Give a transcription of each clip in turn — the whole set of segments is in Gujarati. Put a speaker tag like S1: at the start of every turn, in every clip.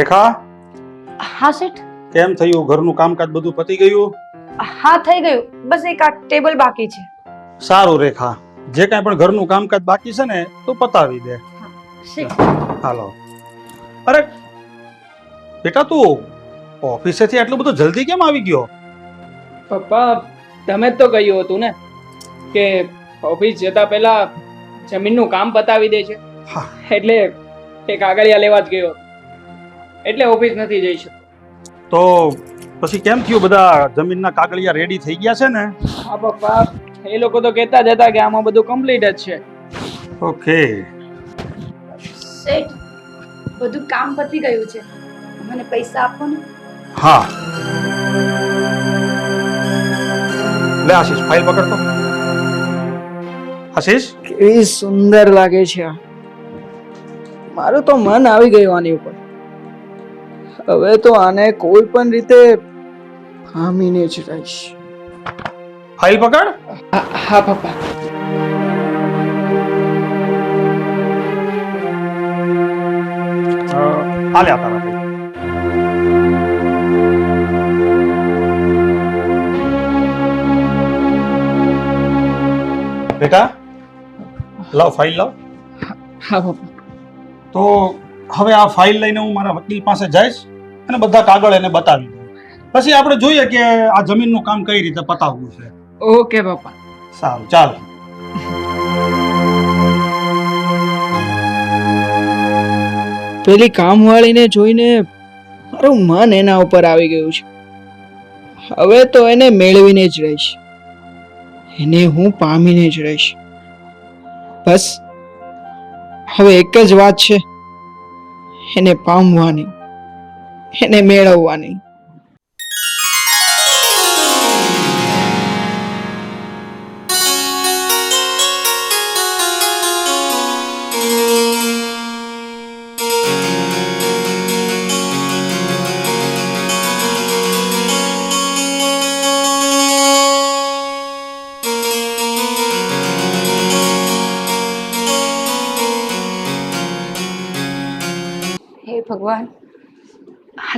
S1: રેખા?
S2: હા શેઠ?
S1: કેમ થયું? ઘરનું કામકાજ બધું પતી ગયું?
S2: હા થઈ ગયું. બસ એક આ ટેબલ બાકી છે.
S1: સારું રેખા. જે કાંઈ પણ ઘરનું કામકાજ બાકી છે ને તો પતાવી દે. હાલો. અરે બેટા તું ઓફિસેથી આટલું બધું જલ્દી કેમ આવી ગયો?
S3: પપ્પા તમે જ તો કહ્યું હતું ને કે ઓફિસ જતા પહેલા જમીનનું કામ પતાવી દે છે. એટલે એક આગળિયા લેવા જ ગયો. એટલે ઓફિસ નથી જઈ શકતો.
S1: તો પછી કેમ થયું બધા જમીનના કાગળિયા રેડી થઈ ગયા છે ને?
S3: હા પપ્પા એ લોકો તો કહેતા જ હતા કે આમાં બધું કમ્પ્લીટ જ છે.
S1: ઓકે
S2: શેઠ બધું કામ પતી ગયું છે. મને પૈસા આપો ને.
S1: હા. લે આશીષ ફાઇલ પકડતો. આશીષ?
S3: કેવી સુંદર લાગે છે મારું તો મન આવી ગયું આની ઉપર. હવે તો આને કોઈ પણ રીતે પામીને જ રહીશ.
S1: ફાઇલ પકડ.
S3: હા પપ્પા.
S1: આ લે આ તારા ફાઇલ બેટા લાવ ફાઇલ લાવ.
S3: હા પપ્પા.
S1: તો હવે આ ફાઇલ લઈને હું મારા વકીલ પાસે જઈશ. અને બધા કાગળ એને બતાવી દઉં પછી આપણે જોઈએ કે આ જમીનનું કામ કઈ રીતે પતાવવું છે.
S3: ઓકે પપ્પા
S1: સારું ચાલો.
S3: પેલી કામવાળીને જોઈને મારું મન એના ઉપર આવી ગયું છે. હવે તો એને મેળવીને જ રહીશ. એને હું પામીને જ રહીશ. બસ. હવે એક જ વાત છે. એને પામવાની. એને મેળવવાની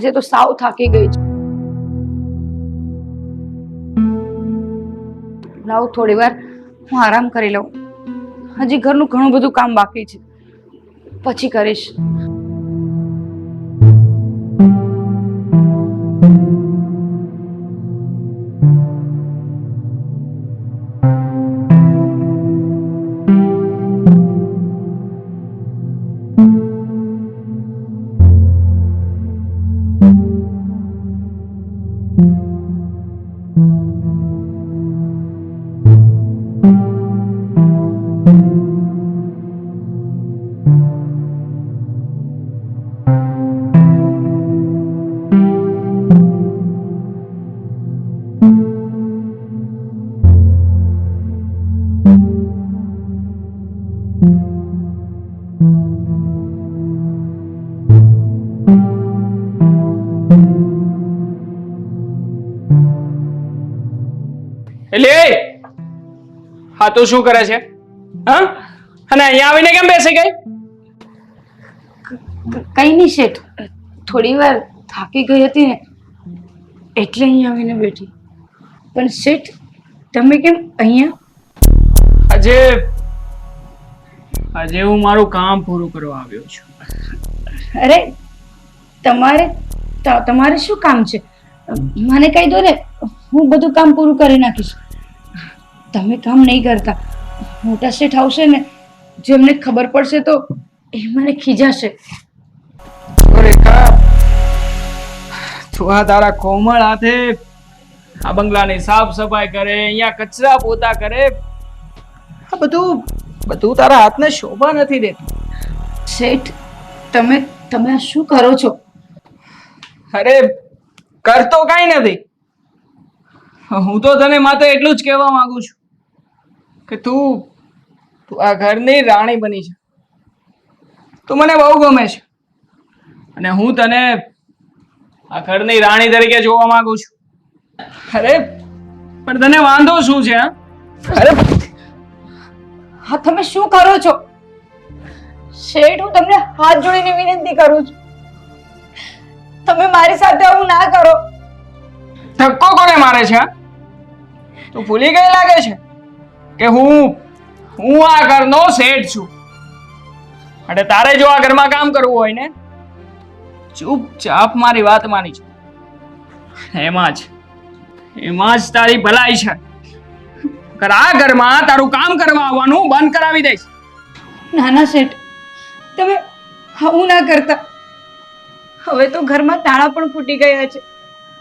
S2: આજે તો સાવ થાકી ગઈ છું. લાવ થોડી વાર, હું આરામ કરી લઉં. હજી ઘરનું ઘણું બધું કામ બાકી છે. પછી કરીશ.
S3: હા તો શું કરે છે? હા? અને અહીંયા આવીને કેમ બેસી ગઈ?
S2: કઈ નહીં શેઠ. થોડી વાર થાકી ગઈ હતી ને એટલે અહીંયા આવીને બેઠી. પણ શેઠ તમે કેમ અહીંયા?
S3: આજે આજે હું મારું કામ પૂરું કરવા આવ્યો છું.
S2: અરે તમારે તમારે શું કામ છે? મને કહી દો ને હું બધું કામ પૂરું કરી નાખીશ. તમે કામ નહીં કરતા. મોટા શેઠ આવશે ને જેમને ખબર પડશે તો એ મને ખીજાશે.
S3: રેખા તું આ તારા કોમળ હાથે આ બંગલાની સાફ સફાઈ કરે અહીંયા કચરા પોતા કરે. આ બધું બધું તારા હાથને શોભા નથી દેતું.
S2: શેઠ તમે તમે શું કરો છો?
S3: અરે કરતો કાંઈ નથી. હું તો તને માત્ર એટલું જ કહેવા માંગુ છું. કે તું તું આ ઘરની રાણી બની છે તું મને બહુ ગમે છે. અને હું તને આ ઘરની રાણી તરીકે જોવા માંગુ છું. અરે પણ તને વાંધો શું છે હા? અરે
S2: હા તમે શું કરો છો? શેઠ હું તમને હાથ જોડીને વિનંતી કરું છું. તમે મારી સાથે આવું ના કરો.
S3: ધક્કો કોને મારે છે હા? તું ભૂલી ગઈ લાગે છે? કે હું હું આ ઘરનો શેઠ છું. અને તારે જો આ ઘરમાં કામ કરવું હોય ને, ચૂપચાપ મારી વાત માની છે એમાં જ એમાં જ તારી ભલાઈ છે. આ ઘરમાં તારું કામ કરવા આવવાનું બંધ કરાવી દઈશ.
S2: નાના શેઠ, તમે આવું ના કરતા. હવે તો ઘરમાં તાળા પણ ફૂટી ગયા છે.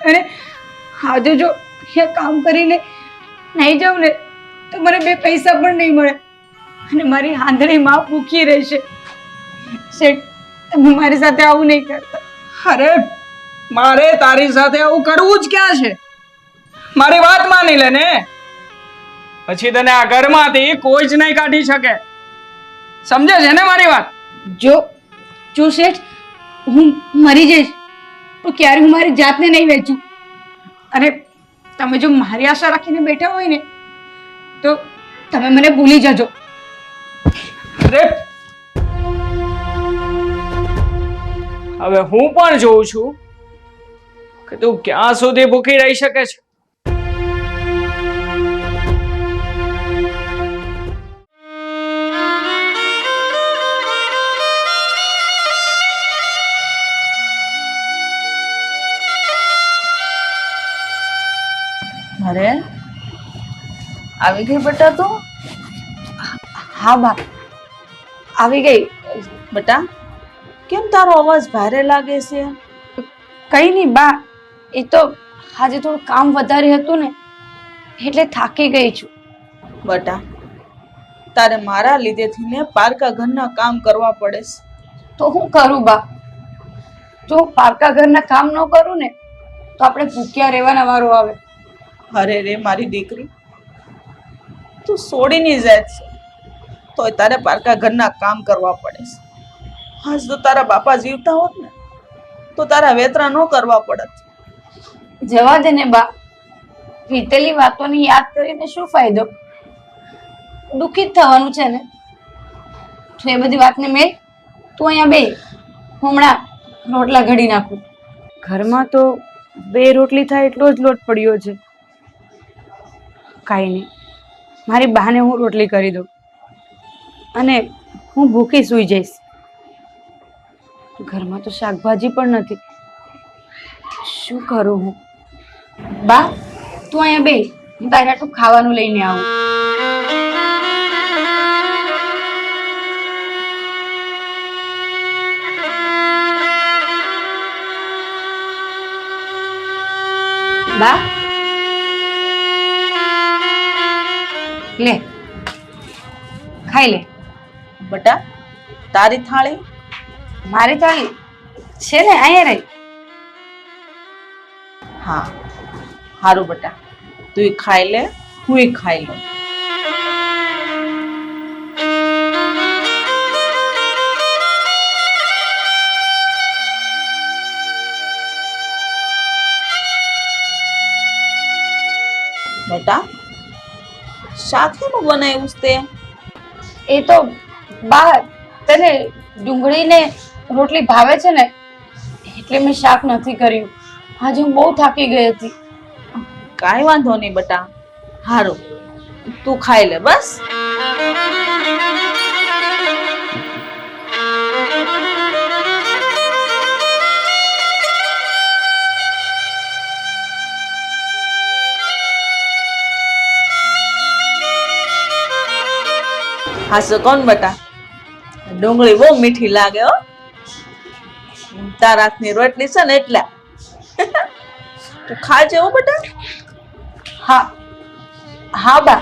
S2: અને આજે જો કામ કરીને નહીં જાઉં ને તો મને બે પૈસા પણ નહીં મળે. અને મારી આંધળી માં ભૂખી રહેશે. શેઠ તમે મારી સાથે આવું નહીં કરતા.
S3: અરે મારે તારી સાથે આવું કરવું જ ક્યાં છે? મારી વાત માની લે ને. પછી તને આ ઘરમાંથી કોઈ જ નહીં કાઢી શકે. સમજે છે ને મારી વાત?
S2: જો જો શેઠ હું મરી જઈશ તો ક્યારે હું મારી જાતને નહીં વેચું? અને તમે જો મારી આશા રાખીને બેઠા હોય ને તો તમે મને ભૂલી જજો.
S3: હવે હું પણ જોઉં છું કે તું ક્યાં સુધી ભૂખી રહી શકે છે?
S4: આવી ગઈ બેટા તું?
S2: હા બા. આવી ગઈ.
S4: બેટા કેમ તારો અવાજ ભારે લાગે છે?
S2: કઈ નહીં બા એ તો આજે થોડું કામ વધારે હતું ને એટલે થાકી ગઈ છું.
S4: બટા તારે મારા લીધેથી ને પારકા ઘરના કામ કરવા પડે છે.
S2: તો હું કરું બા? જો પારકા ઘરના કામ ન કરું ને તો આપણે ભૂખ્યા રહેવાના વારો આવે.
S4: અરે રે મારી દીકરી તું છોડીની જાય છે. તોય તારે પારકા ઘરના કામ કરવા પડે છે. આજ તો તારા બાપા જીવતા હોત ને તો તારા વેતરા ન કરવા પડત.
S2: જવા દે ને બા. વીતેલી વાતોની યાદ કરીને શું ફાયદો? દુઃખી જ થવાનું છે ને. તો એ બધી વાતને મેં તું અહીંયા બે હમણાં રોટલા ઘડી નાખું. ઘરમાં તો બે રોટલી થાય એટલો જ લોટ પડ્યો છે. કાંઈ નહીં. મારી બાને હું રોટલી કરી દઉં. અને હું ભૂખી સૂઈ જઈશ. ઘરમાં તો શાકભાજી પણ નથી. શું કરું હું? બા, તું અહીંયા બે હું તારા તું ખાવાનું લઈને આવું. બા લે. ખાઈ લે.
S4: બટા તારી થાળી?
S2: મારી થાળી? છે ને અહીંયા રહી.
S4: હા. સારું બટા. તું ખાઈ લે હું ખાઈ લઉં. શાકેનું બનાવ્યું છે
S2: એ તો બા તને ડુંગળીને રોટલી ભાવે છે ને એટલે મેં શાક નથી કર્યું. આજે હું બહુ થાકી ગઈ હતી.
S4: કાંઈ વાંધો નહીં બટા. હારું તું ખાઈ લે બસ. હાસો કોણ બટા? ડુંગળી બહુ મીઠી લાગે, હો. તારા હાથની રોટલી છે ને એટલે. તું ખાજે, હો બટા.
S2: હા. હા, બા.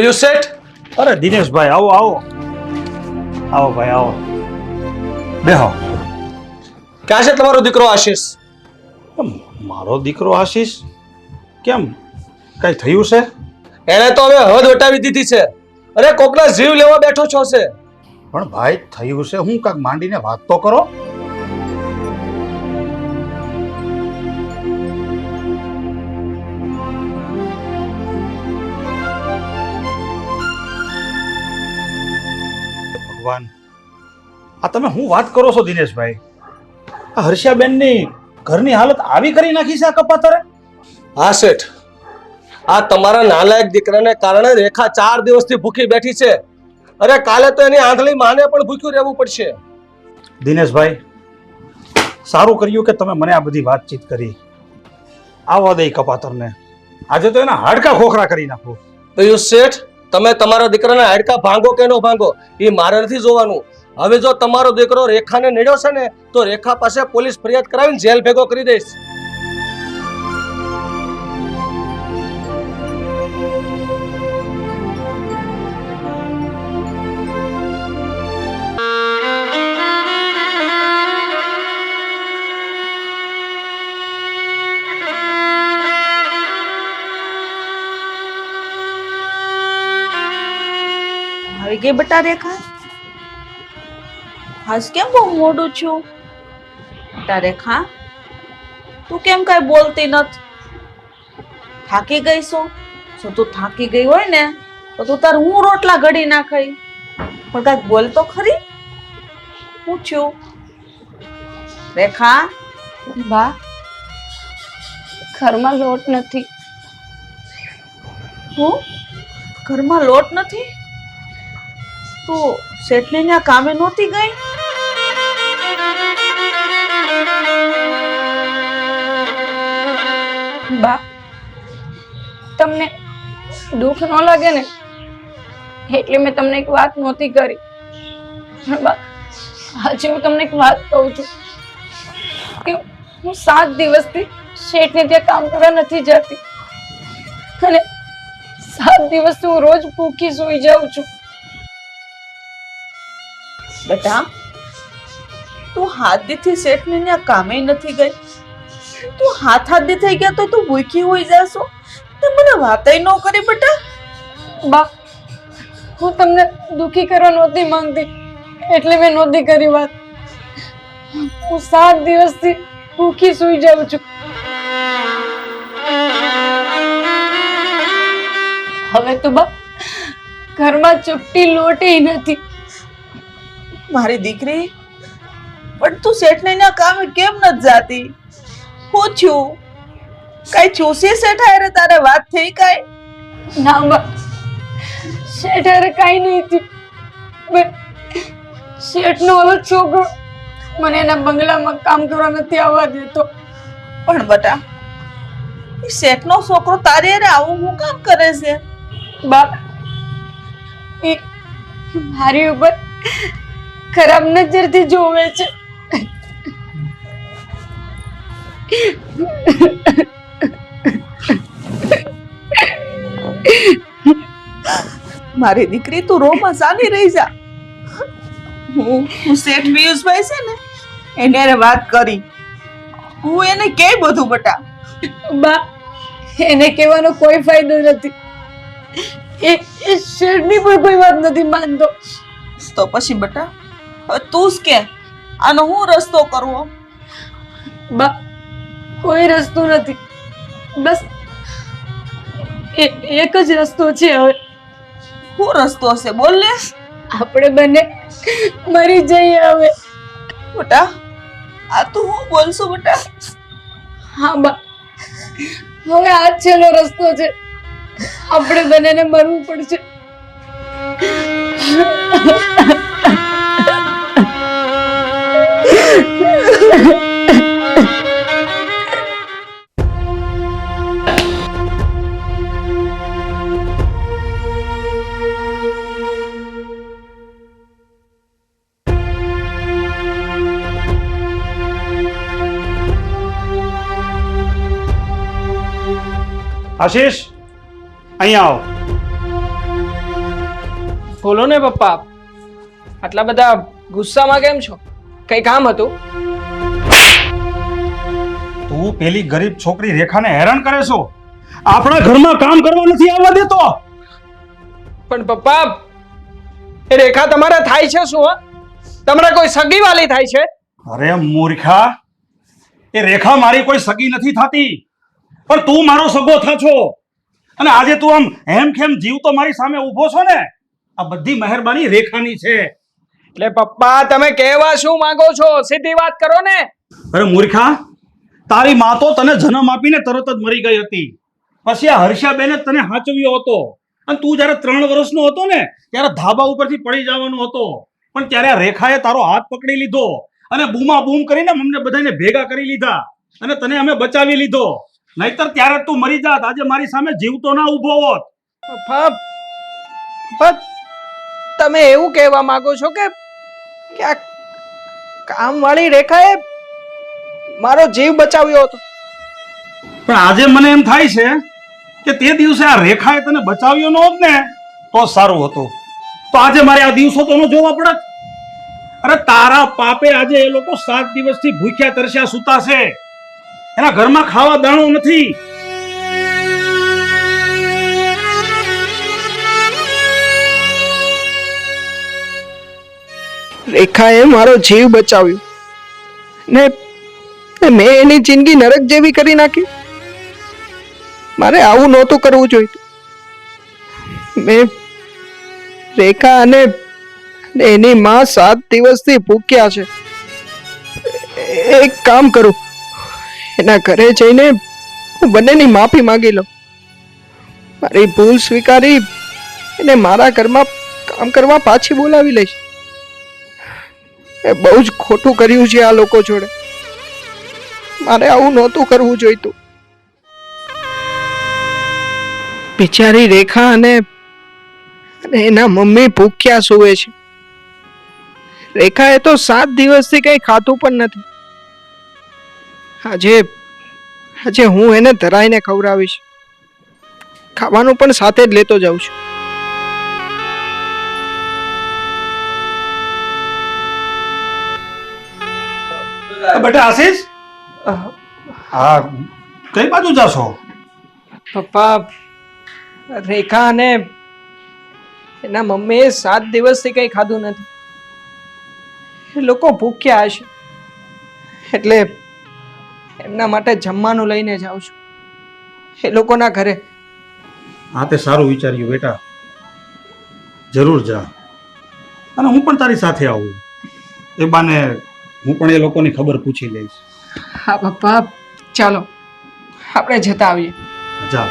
S5: પિયુષ શેઠ
S1: અરે દિનેશભાઈ આવો આવો. આવો ભાઈ આવો. બેહો.
S5: ક્યાં છે તમારો દીકરો આશીષ?
S1: મારો દીકરો આશીષ? કેમ? કઈ થયું છે?
S5: એણે તો હવે હદ વટાવી દીધી છે. અરે કોકના જીવ લેવા બેઠો છો છે.
S1: પણ ભાઈ થયું છે હું કાંઈક માંડીને વાત તો કરો. ભગવાન. આ તમે હું વાત કરો છો દિનેશભાઈ? આ હર્ષાબેનની ઘરની હાલત આવી કરી નાખી છે આ કપાતરે?
S5: હા શેઠ. આ તમારા નાલાયક દીકરાને કારણે રેખા ચાર દિવસથી ભૂખી બેઠી છે. અરે કાલે તો એની આંધળી માને પણ ભૂખ્યું રહેવું પડશે.
S1: દિનેશભાઈ સારું કર્યું કે તમે મને આ બધી વાતચીત કરી. આવવા દે કપાતરને. આજે તો એના હાડકા ખોખરા કરી નાખો.
S5: યુ શેઠ તમે તમારા દીકરાના હાડકા ભાંગો કે ન ભાંગો, એ મારે નથી જોવાનું. હવે જો તમારો દીકરો રેખાને નડ્યો છે ને, તો રેખા પાસે પોલીસ ફરિયાદ કરાવીને જેલ ભેગો કરી દઈશ.
S4: આવી બટા રેખા? આજ કેમ બહુ મોડું છું? બટા રેખા તું કેમ કઈ બોલતી નથી? થાકી ગઈ છો જો તું થાકી ગઈ હોય ને તો તું તાર હું રોટલા ઘડી ના પણ કાંઈક બોલ તો ખરી? પૂછ્યું રેખા?
S2: બા ઘરમાં લોટ નથી.
S4: હું? ઘરમાં લોટ નથી? તું શેઠને ત્યાં કામે નહોતી ગઈ?
S2: બા તમને દુઃખ ન લાગે ને? એટલે મેં તમને એક વાત નહોતી કરી. બા આજે હું તમને એક વાત કહું છું કે હું સાત દિવસથી શેઠને ત્યાં કામ કરવા નથી જતી. અને સાત દિવસથી હું રોજ ભૂખી સૂઈ જાઉં છું.
S4: બેટા, તું હાથ દીથી શેઠને ત્યાં કામે નથી ગઈ. તું હાથ હાથ થઈ ગયા તો તું ભૂખી હોઈ જાશો. તે મને વાતય ન કરી બેટા.
S2: બા, હું તમને દુખી કરવા નહોતી માંગતી, એટલે મેં નહોતી કરી વાત. હું સાત દિવસથી ભૂખી સૂઈ જાઉં છું. હવે તો બા, ઘરમાં ચપટી લોટી નથી.
S4: મારી દીકરી? પણ તું ત્યાં કામે કેમ નથી જાતી? હું છું. કઈ ચૂસી શેઠ હારે તારે વાત થઈ કઈ?
S2: ના બા શેઠરે કાંઈ નહીં થયું શેઠ શેઠનો ઓલો છોકરો મને એના બંગલામાં કામ કરવા નથી આવવા દેતો.
S4: પણ બટા શેઠનો છોકરો તારી અરે આવું હું કામ કરે છે?
S2: બા એ મારી ઉપર ખરાબ નજરથી જોવે છે.
S4: મારી દીકરી તું રોમાં સાની રહી જા. હું શેઠ પિયુષભાઈ છે ને એને વાત કરી. હું એને કે બધું બટા?
S2: બા એને કહેવાનો કોઈ ફાયદો નથી. એ શેઠની પણ કોઈ વાત નથી માનતો.
S4: તો પછી બટા તું જ કે આનો હું રસ્તો કરવો
S2: બા કોઈ રસ્તો નથી. બસ એક જ રસ્તો છે હવે.
S4: શું રસ્તો હશે બોલ ને.
S2: આપણે બંને મરી જઈએ હવે.
S4: બટા આ તું હું બોલશું બટા?
S2: હા બા. હવે આ છેલ્લો રસ્તો છે. આપણે બંનેને મરવું પડશે.
S1: આશીષ અહીંયા આવો
S3: બોલો ને પપ્પા આટલા બધા ગુસ્સામાં કેમ છો? કઈ કામ હતું?
S1: તું પેલી ગરીબ છોકરી રેખાને હેરાન કરે છો? આપણા ઘરમાં કામ કરવા નથી આવવા દેતો.
S3: પણ પપ્પા એ રેખા તમારે થાય છે શું તમારે કોઈ સગી વાલી થાય છે?
S1: અરે મૂર્ખા એ રેખા મારી કોઈ સગી નથી થતી. પણ તું મારો સગો થા છો અને આજે તું આમ હેમ ખેમ જીવતો મારી સામે ઊભો છો ને? આ બધી મહેરબાની રેખાની છે.
S3: એટલે પપ્પા તમે કહેવા શું માંગો છો? સીધી વાત કરો ને.
S1: અરે મૂર્ખા તારી મા તો તને જન્મ આપીને તરત જ મરી ગઈ હતી. પછી આ હર્ષાબેને તને હાચવ્યો હતો. અને તું જ્યારે ત્રણ વર્ષનો હતો ને, ત્યારે ધાબા ઉપરથી પડી જવાનો હતો. પણ ત્યારે રેખાએ તારો હાથ પકડી લીધો અને બૂમા બૂમ કરીને અમને બધાને ભેગા કરી લીધા અને તને અમે બચાવી લીધો. નહીતર ત્યારે તું મરી જાત. આજે મારી સામે જીવતો ના ઊભો હોત.
S3: તમે એવું કહેવા માંગો છો કે કામ વાળી રેખાએ મારો જીવ બચાવ્યો હતો.
S1: પણ આજે મને એમ થાય છે કે તે દિવસે આ રેખાએ તને બચાવ્યો ન હોત ને તો સારું હતું. તો આજે મારે આ દિવસો તો ન જોવા પડત અરે તારા પાપે આજે એ લોકો સાત દિવસથી ભૂખ્યા તરસ્યા સૂતા છે એના ઘરમાં ખાવા દાણો નથી.
S3: રેખાએ મારો જીવ બચાવ્યો ને ને મેં એની જિંદગી નરક જેવી કરી નાખી. મારે આવું નહોતું કરવું જોઈએ મેં રેખા અને એની માં સાત દિવસથી ભૂખ્યા છે. એક કામ કરું. એના ઘરે જઈને હું બંનેની માફી માંગી લઉં. મારી ભૂલ સ્વીકારી એને મારા ઘરમાં કામ કરવા પાછી બોલાવી લઈશ. એ બહુ જ ખોટું કર્યું છે આ લોકો જોડે. મારે આવું નહોતું કરવું જોઈતું. બિચારી રેખા અને એના મમ્મી ભૂખ્યા સુવે છે. રેખાએ તો સાત દિવસથી કંઈ ખાતું પણ નથી. આજે આજે હું એને ધરાઈને ખવડાવીશ. ખાવાનું પણ સાથે જ લેતો જાઉં છું.
S1: બેટા આશીષ? હા. કઈ બાજુ જાશો?
S3: પપ્પા રેખા અને એના મમ્મીએ સાત દિવસથી કંઈ ખાધું નથી. એ લોકો ભૂખ્યા હશે. એટલે એમના માટે જમવાનું લઈને જાઉં છું. એ લોકોના ઘરે.
S1: હા તે સારું વિચાર્યું બેટા. જરૂર જા. અને હું પણ તારી સાથે આવું. એ બાને હું પણ એ લોકોની ખબર પૂછી લઈશ.
S3: હા પપ્પા ચાલો. આપણે જતા આવીએ.
S1: જા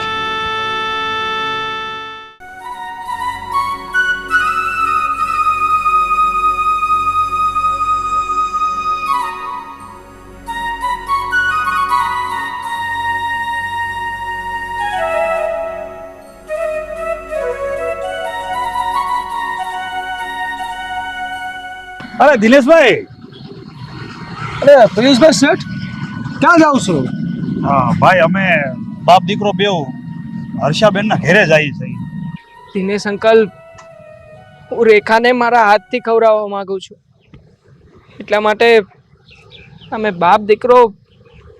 S1: અરે દિનેશભાઈ.
S5: અરે પિયુષભાઈ શેઠ. ક્યાં જાવ છો?
S1: હા ભાઈ અમે બાપ દીકરો બેવ હર્ષાબેનના ઘેરે જઈએ છીએ.
S3: દિનેશ અંકલ હું રેખાને મારા હાથથી ખવડાવવા માંગુ છું. એટલા માટે અમે બાપ દીકરો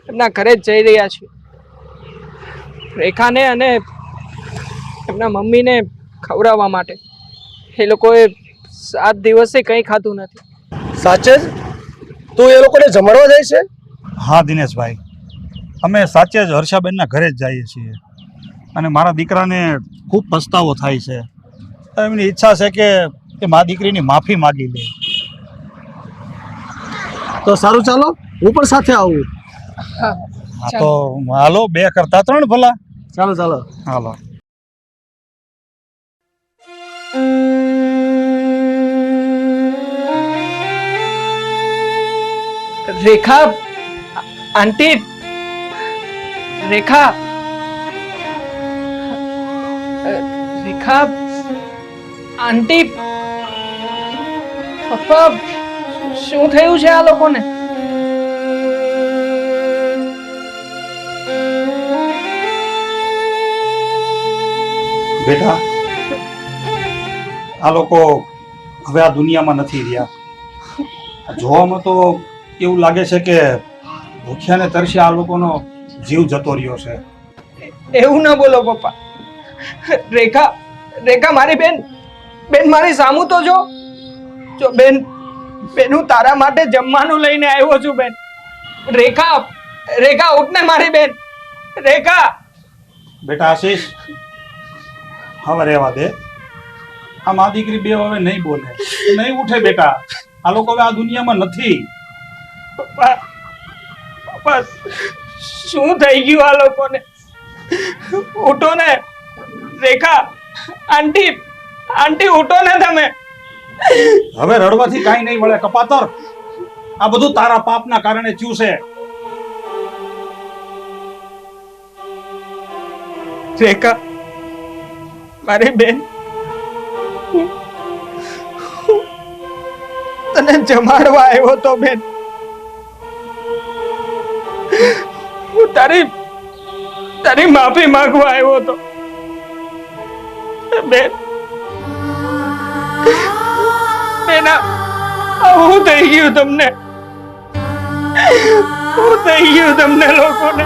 S3: એમના ઘરે જ જઈ રહ્યા છીએ. રેખાને અને એમના મમ્મીને ખવડાવવા માટે. એ લોકોએ સાત દિવસથી કંઈ ખાધું નથી.
S5: સાચે જ? તું એ લોકોને જમાડવા જાય છે?
S1: હા દિનેશભાઈ. અમે સાચે જ હર્ષાબેનના ઘરે જ જઈએ છીએ. અને મારા દીકરાને ખૂબ પસ્તાવો થાય છે. એમની ઈચ્છા છે કે કે મા દીકરીની માફી માગી લે.
S5: તો સારું ચાલો હું પણ સાથે આવું.
S3: હા
S1: હા તો હાલો બે કરતા ત્રણ ભલા.
S5: ચાલો ચાલો.
S1: હાલો.
S3: રેખા આંટી રેખા રેખા આંટી પપ્પા શું થયું છે આ લોકોને
S1: બેટા આ લોકો હવે આ દુનિયામાં નથી રહ્યા. જોવામાં તો એવું લાગે છે કે ભૂખ્યાને તરસે આ લોકોનો જીવ જતો રહ્યો છે.
S3: એવું ના બોલો પપ્પા. રેખા રેખા મારી બેન બેન મારી સામું તો જો. જો બેન બેન હું તારા માટે જમવાનું લઈને આવ્યો છું બેન. રેખા રેખા ઉઠને મારી બેન. રેખા!
S1: બેટા આશીષ હવે રહેવા દે. આ મા દીકરી બે હવે નહીં બોલે. નહીં ઉઠે બેટા. આ લોકો હવે આ દુનિયામાં નથી.
S3: પપ્પા પપ્પા શું થઈ ગયું આ લોકોને? ઉઠો ને રેખા આંટી આંટી ઉઠો ને તમે.
S1: હવે રડવાથી કાંઈ નહીં મળે કપાતર. આ બધું તારા પાપના કારણે થયું છે.
S3: રેખા મારી બેન. તને જમાડવા આવ્યો તો બેન. તારી તારી માફી માંગવા આવ્યો હતો. બેન. બેન, આ થઈ ગયું તમને? હું થઈ ગયું તમને લોકોને?